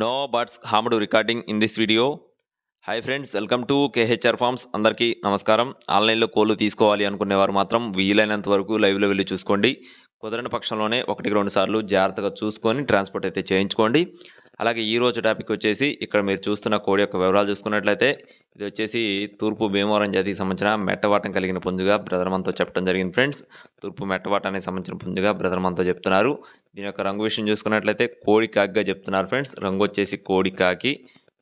No buts hand recording in this video. Hi friends welcome to K H R farms అందరికీ నమస్కారం. ఆన్లైన్లో కోళ్ళు తీసుకోవాలి అనుకునేవారు మాత్రం వీలైనంత వరకు లైవ్లో వెళ్ళి చూసుకోండి. కుదరని పక్షంలోనే ఒకటికి రెండు సార్లు జాగ్రత్తగా చూసుకొని ట్రాన్స్పోర్ట్ అయితే చేయించుకోండి. అలాగే ఈ రోజు టాపిక్ వచ్చేసి ఇక్కడ మీరు చూస్తున్న కోడి యొక్క వివరాలు చూసుకున్నట్లయితే ఇది వచ్చేసి తూర్పు భీమవరం జాతికి సంబంధించిన మెట్టవాటం కలిగిన పుంజుగా బ్రదర్ మనతో చెప్పడం జరిగింది ఫ్రెండ్స్. తూర్పు మెట్టవాటానికి సంబంధించిన పుంజుగా బ్రదర్ మనతో చెప్తున్నారు. దీని యొక్క రంగు విషయం చూసుకున్నట్లయితే కోడి కాకిగా చెప్తున్నారు ఫ్రెండ్స్. రంగు వచ్చేసి కోడి కాకి.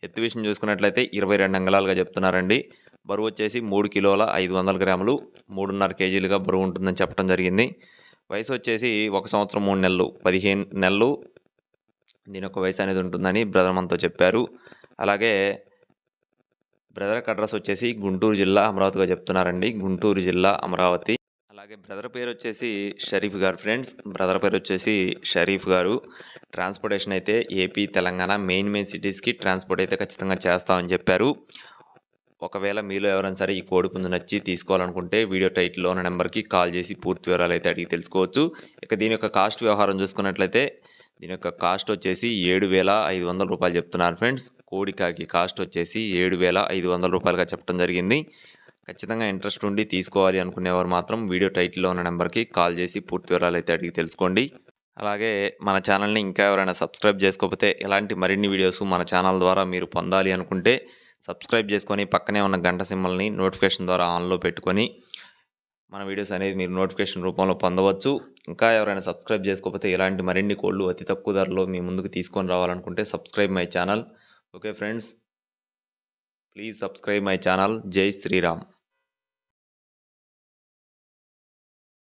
ఎత్తు విషయం చూసుకున్నట్లయితే ఇరవై రెండు అంగళాలుగా చెప్తున్నారండి. బరువు వచ్చేసి మూడు కిలోల ఐదు వందల గ్రాములు. మూడున్నర కేజీలుగా బరువు ఉంటుందని చెప్పడం జరిగింది. వయసు వచ్చేసి ఒక సంవత్సరం మూడు నెలలు. పదిహేను నెలలు. దీని యొక్క వయసు అనేది ఉంటుందని బ్రదర్ మనతో చెప్పారు. అలాగే బ్రదర్ అడ్రస్ వచ్చేసి గుంటూరు జిల్లా అమరావతిగా చెప్తున్నారండి. గుంటూరు జిల్లా అమరావతి. అలాగే బ్రదర్ పేరు వచ్చేసి షరీఫ్ గారు ఫ్రెండ్స్. బ్రదర్ పేరు వచ్చేసి షరీఫ్ గారు. ట్రాన్స్పోర్టేషన్ అయితే ఏపీ తెలంగాణ మెయిన్ మెయిన్ సిటీస్కి ట్రాన్స్పోర్ట్ అయితే ఖచ్చితంగా చేస్తామని చెప్పారు. ఒకవేళ మీలో ఎవరైనా సరే ఈ కోడి నచ్చి తీసుకోవాలనుకుంటే వీడియో టైటిల్లో ఉన్న నెంబర్కి కాల్ చేసి పూర్తి వివరాలు అయితే అడిగి తెలుసుకోవచ్చు. ఇక దీని యొక్క కాస్ట్ వ్యవహారం చూసుకున్నట్లయితే దీని యొక్క కాస్ట్ వచ్చేసి ఏడు వేల ఐదు వందల రూపాయలు చెప్తున్నారు ఫ్రెండ్స్. కోడికాకి కాస్ట్ వచ్చేసి ఏడు వేల ఐదు వందల రూపాయలుగా చెప్పడం జరిగింది. ఖచ్చితంగా ఇంట్రెస్ట్ ఉండి తీసుకోవాలి అనుకునేవారు మాత్రం వీడియో టైటిల్లో ఉన్న నెంబర్కి కాల్ చేసి పూర్తి వివరాలు అయితే అడిగి తెలుసుకోండి. అలాగే మన ఛానల్ని ఇంకా ఎవరైనా సబ్స్క్రైబ్ చేసుకోకపోతే ఇలాంటి మరిన్ని వీడియోస్ మన ఛానల్ ద్వారా మీరు పొందాలి అనుకుంటే సబ్స్క్రైబ్ చేసుకొని పక్కనే ఉన్న గంట సింబల్ని నోటిఫికేషన్ ద్వారా ఆన్లో పెట్టుకొని మన వీడియోస్ అనేది మీరు నోటిఫికేషన్ రూపంలో పొందవచ్చు. ఇంకా ఎవరైనా సబ్స్క్రైబ్ చేసుకోకపోతే ఇలాంటి మరిన్ని కోళ్ళు అతి తక్కువ ధరలో మీ ముందుకు తీసుకొని రావాలనుకుంటే subscribe my channel. Okay friends please subscribe my channel. జై శ్రీరామ్.